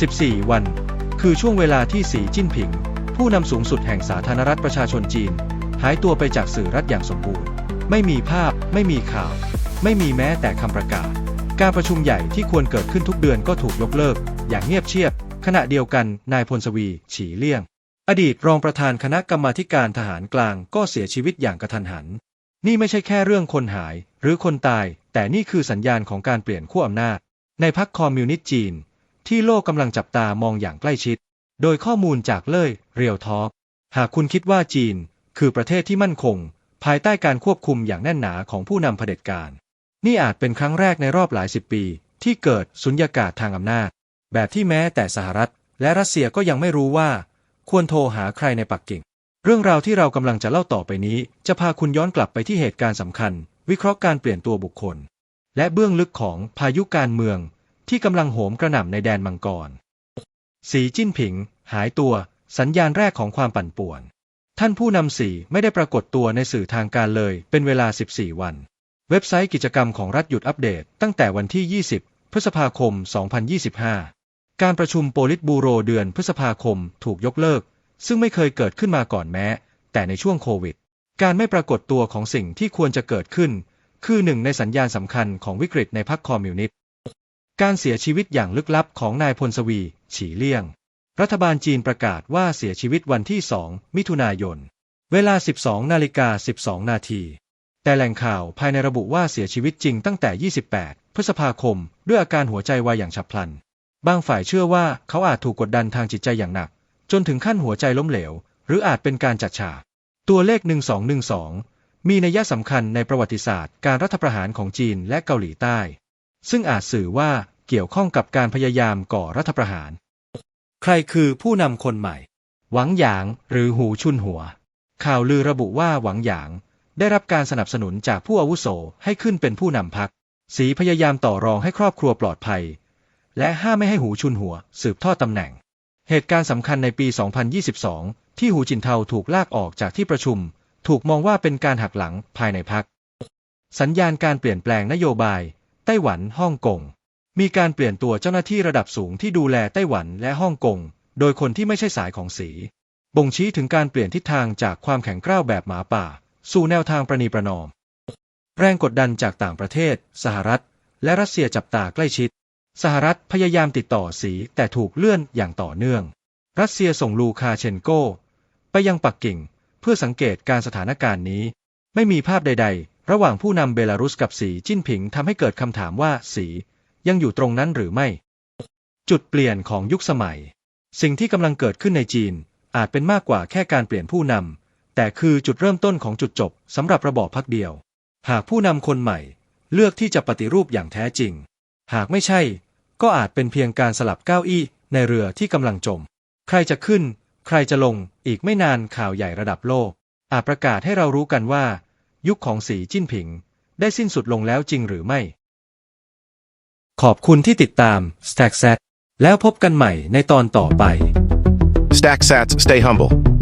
14 วัน คือช่วงเวลาที่สีจิ้นผิง ผู้นำสูงสุดแห่งสาธารณรัฐประชาชนจีน หายตัวไปจากสื่อรัฐอย่างสมบูรณ์ ไม่มีภาพ ไม่มีข่าว ไม่มีแม้แต่คำประกาศ การประชุมใหญ่ที่ควรเกิดขึ้นทุกเดือนก็ถูกยกเลิก อย่างเงียบเชียบ ขณะเดียวกันนายพลสวี ฉีเลี่ยง อดีตรองประธานคณะกรรมาการทหารกลางก็เสียชีวิตอย่างกระทันหัน นี่ไม่ใช่แค่เรื่องคนหาย หรือคนตาย แต่นี่คือสัญญาณของการเปลี่ยนขั้วอำนาจ ในพรรคคอมมิวนิสต์จีน ที่โลกกำลังจับตามองอย่างใกล้ชิด โดยข้อมูลจากเล่ยเรียวทอ k หากคุณคิดว่าจีน คือประเทศที่มั่นคง ภายใต้การควบคุมอย่างแน่นหนาของผู้นำเผด็จการ นี่อาจเป็นครั้งแรกในรอบหลายสิบปี ที่เกิดสุญญากาศทางอำนาจ แบบที่แม้แต่สหรัฐ และรัสเซียก็ยังไม่รู้ว่า ควรโทรหาใครในปักกิ่ง เรื่องราวที่เรากำลังจะเล่าต่อไปนี้ จะพาคุณย้อนกลับไปที่เหตุการณ์สำคัญ วิเคราะห์การเปลี่ยนตัวบุคคล และเบื้องลึกของพายุการเมือง ที่กำลังโหมกระหน่ำในแดนมังกร สีจิ้นผิง หายตัว สัญญาณแรกของความปั่นป่วน ท่านผู้นำสีไม่ได้ปรากฏตัวในสื่อทางการเลย เป็นเวลา 14 วัน เว็บไซต์กิจกรรมของรัฐหยุดอัปเดต ตั้งแต่วันที่ 20 พฤษภาคม 2025 การประชุมโปลิตบูโรเดือนพฤษภาคมถูกยกเลิก ซึ่งไม่เคยเกิดขึ้นมาก่อนแม้ แต่ในช่วงโควิด การไม่ปรากฏตัวของสิ่งที่ควรจะเกิดขึ้น คือหนึ่งในสัญญาณสำคัญของวิกฤตในพรรคคอมมิวนิสต์ การเสียชีวิตอย่างลึกลับของนายพลสวี ฉีเลี่ยง รัฐบาลจีนประกาศว่าเสียชีวิตวันที่ 2 มิถุนายน เวลา 12 นาฬิกา 12 นาที แต่แหล่งข่าวภายในระบุว่าเสียชีวิตจริงตั้งแต่ 28 พฤษภาคม ด้วยอาการหัวใจวายอย่างฉับพลัน บางฝ่ายเชื่อว่าเขาอาจถูกกดดันทางจิตใจอย่างหนัก จนถึงขั้นหัวใจล้มเหลว หรืออาจเป็นการจัดฉาก ตัวเลข 1212 มีนัยสำคัญในประวัติศาสตร์การรัฐประหารของจีนและเกาหลีใต้ ซึ่งอาจสื่อว่าเกี่ยวข้องกับการพยายามก่อรัฐประหาร ใครคือผู้นำคนใหม่ หวังหยางหรือหูชุนหัว ข่าวลือระบุว่าหวังหยาง ได้รับการสนับสนุนจากผู้อาวุโสให้ขึ้นเป็นผู้นำพรรคสีพยายามต่อรองให้ครอบครัวปลอดภัย และห้ามไม่ให้หูชุนหัว สืบทอดตำแหน่ง เหตุการณ์สำคัญในปี 2022 ที่หูจินเทาถูกลากออกจากที่ประชุม ถูกมองว่าเป็นการหักหลังภายในพรรคสัญญาณการเปลี่ยนแปลงนโยบาย ไต้หวันฮ่องกงมีการเปลี่ยนตัวเจ้าหน้าที่ระดับสูงที่ดูแลไต้หวันและฮ่องกง โดยคนที่ไม่ใช่สายของสี บ่งชี้ถึงการเปลี่ยนทิศทางจากความแข็งกร้าวแบบหมาป่า สู่แนวทางประนีประนอม แรงกดดันจากต่างประเทศ สหรัฐ และรัสเซียจับตาใกล้ชิด สหรัฐพยายามติดต่อสีแต่ถูกเลื่อนอย่างต่อเนื่อง รัสเซียส่งลูคาเชนโก ไปยังปักกิ่ง เพื่อสังเกตการสถานการณ์นี้ ไม่มีภาพใด ๆ ระหว่างผู้นำเบลารุสกับสีจิ้นผิงทำให้เกิดคำถามว่าสียังอยู่ตรงนั้นหรือไม่ จุดเปลี่ยนของยุคสมัย สิ่งที่กำลังเกิดขึ้นในจีน อาจเป็นมากกว่าแค่การเปลี่ยนผู้นำแต่คือจุดเริ่มต้นของจุดจบสำหรับระบอบพักเดียว หากผู้นำคนใหม่ เลือกที่จะปฏิรูปอย่างแท้จริง หากไม่ใช่ ก็อาจเป็นเพียงการสลับเก้าอี้ในเรือที่กำลังจม ใครจะขึ้น ใครจะลงอีกไม่นานข่าวใหญ่ระดับโลกอาจประกาศให้เรารู้กันว่า ยุคของสีจิ้นผิง ได้สิ้นสุดลงแล้วจริงหรือไม่ ขอบคุณที่ติดตาม Stack Set แล้วพบกันใหม่ในตอนต่อไป Stack sats, stay humble.